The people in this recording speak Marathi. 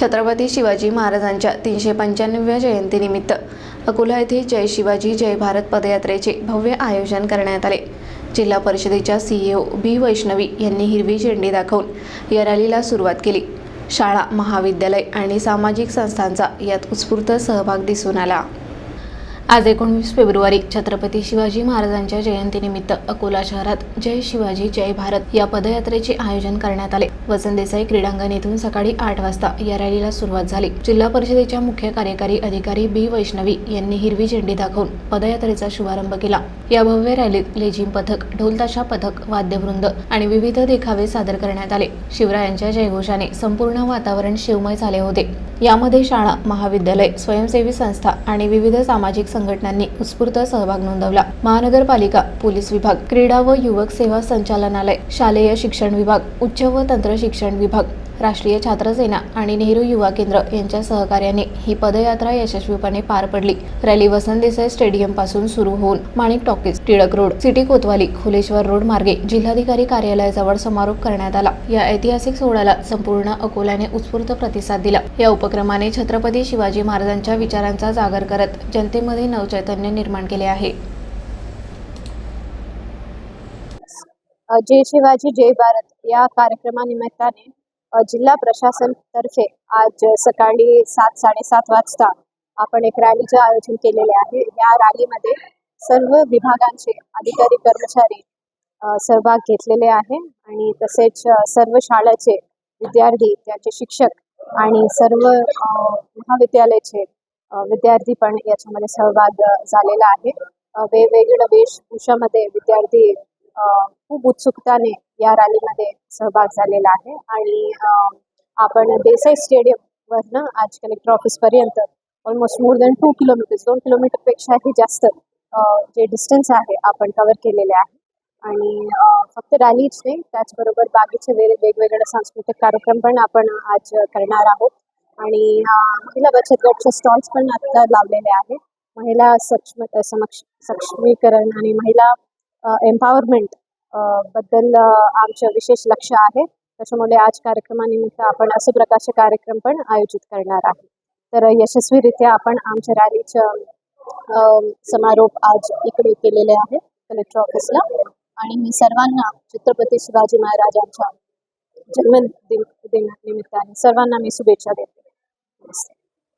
छत्रपती शिवाजी महाराजांच्या तीनशे पंच्याण्णव्या जयंतीनिमित्त अकोला येथे जय शिवाजी जय भारत पदयात्रेचे भव्य आयोजन करण्यात आले. जिल्हा परिषदेच्या सीईओ बी वैष्णवी यांनी हिरवी झेंडी दाखवून या रॅलीला सुरुवात केली. शाळा महाविद्यालय आणि सामाजिक संस्थांचा यात उत्स्फूर्त सहभाग दिसून आला. आज एकोणवीस फेब्रुवारी छत्रपती शिवाजी महाराजांच्या जयंतीनिमित्त अकोला शहरात जय शिवाजी जय भारत या पदयात्रेचे आयोजन करण्यात आले. वसंत देसाई क्रीडांगण येथून सकाळी आठ वाजता या रॅलीला सुरुवात झाली. जिल्हा परिषदेच्या मुख्य कार्यकारी अधिकारी बी वैष्णवी यांनी हिरवी झेंडी दाखवून पदयात्रेचा शुभारंभ केला. या भव्य रॅलीत लेझिम पथक ढोलताशा पथक वाद्यवृंद आणि विविध देखावे सादर करण्यात आले. शिवरायांच्या जयघोषाने संपूर्ण वातावरण शिवमय झाले होते. यामध्ये शाळा महाविद्यालय स्वयंसेवी संस्था आणि विविध सामाजिक संघटनांनी उत्स्फूर्त सहभाग नोंदवला. महानगरपालिका पोलीस विभाग क्रीडा व युवक सेवा संचालनालय शालेय शिक्षण विभाग उच्च व तंत्र शिक्षण विभाग राष्ट्रीय छात्र सेना आणि नेहरू युवा केंद्र यांच्या सहकार्याने ही पदयात्रा यशस्वीपणे पार पडली. रॅली वसंत देसाई स्टेडियमपासून सुरू होऊन Manik talkies Tilak road city Kotwali Khuleshwar road मार्गे जिल्हाधिकारी कार्यालयाजवळ समारोप करण्यात आला. या ऐतिहासिक सोहळ्याला संपूर्ण अकोल्याने उत्स्फूर्त प्रतिसाद दिला. या उपक्रमाने छत्रपती शिवाजी महाराजांच्या विचारांचा जागर करत जनतेमध्ये नवचैतन्य निर्माण केले आहे. जय शिवाजी जय भारत. या कार्यक्रमानिमित्ताने जिल्हा प्रशासन तर्फे आज सकाळी सात साडेसात वाजता आपण एक रॅलीचे आयोजन केलेले आहे. या रॅलीमध्ये सर्व विभागांचे अधिकारी कर्मचारी सहभाग घेतलेले आहे आणि तसेच सर्व शाळेचे विद्यार्थी त्यांचे शिक्षक आणि सर्व महाविद्यालयाचे विद्यार्थी पण याच्यामध्ये सहभाग झालेला आहे. वेगवेगळ्या वेशभूषामध्ये विद्यार्थी खूप उत्सुकताने या रॅलीमध्ये सहभाग झालेला आहे आणि आपण देसाई स्टेडियम वरनं आज कलेक्टर ऑफिस पर्यंत almost more than two kilometres दोन किलोमीटर पेक्षाही जास्त जे डिस्टन्स आहे आपण कव्हर केलेले आहे. आणि फक्त रॅलीच नाही त्याचबरोबर बाकीचे वेगवेगळे सांस्कृतिक कार्यक्रम पण आपण आज करणार आहोत. आणि महिला बचत गटचे स्टॉल्स पण आता लावलेले आहेत. महिला सक्षम समक्ष सक्षमीकरण आणि महिला एम्पॉवरमेंटबद्दल आमचं विशेष लक्ष आहे. त्याच्यामुळे आज कार्यक्रमानिमित्त आपण असे प्रकारचे कार्यक्रम पण आयोजित करणार आहे. तर यशस्वीरित्या आपण आमच्या रॅलीचं समारोप आज इकडे केलेले आहे कलेक्टर ऑफिसला. आणि मी सर्वांना छत्रपती शिवाजी महाराजांच्या जन्मदिन दिनानिमित्ताने सर्वांना मी शुभेच्छा देते. नमस्ते.